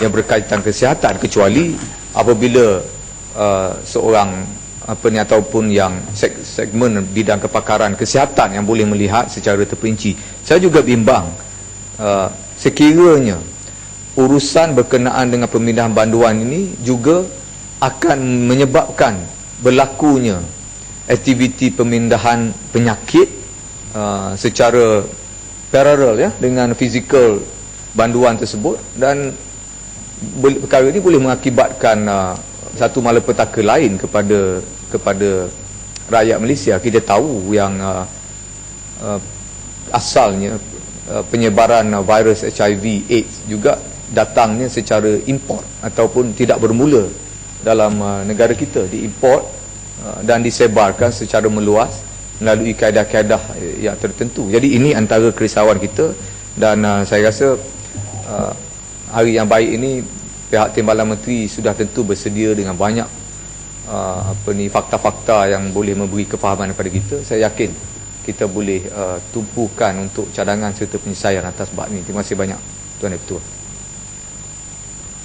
yang berkaitan kesihatan kecuali apabila uh, seorang apa ni ataupun yang seg- segmen bidang kepakaran kesihatan yang boleh melihat secara terperinci. Saya juga bimbang uh, sekiranya urusan berkenaan dengan pemindahan banduan ini juga akan menyebabkan berlakunya aktiviti pemindahan penyakit uh, secara paralel ya dengan fizikal banduan tersebut dan perkara ini boleh mengakibatkan uh, satu malapetaka lain kepada kepada rakyat Malaysia kita tahu yang uh, uh, asalnya uh, penyebaran uh, virus HIV AIDS juga datangnya secara import ataupun tidak bermula dalam uh, negara kita diimport uh, dan disebarkan secara meluas melalui kaedah-kaedah eh, yang tertentu. Jadi ini antara kerisauan kita dan uh, saya rasa uh, hari yang baik ini pihak Timbalan Menteri sudah tentu bersedia dengan banyak uh, apa ni fakta-fakta yang boleh memberi kefahaman kepada kita. Saya yakin kita boleh uh, tumpukan untuk cadangan serta penyelesaian atas bab ini. Terima kasih banyak Tuan Ketua.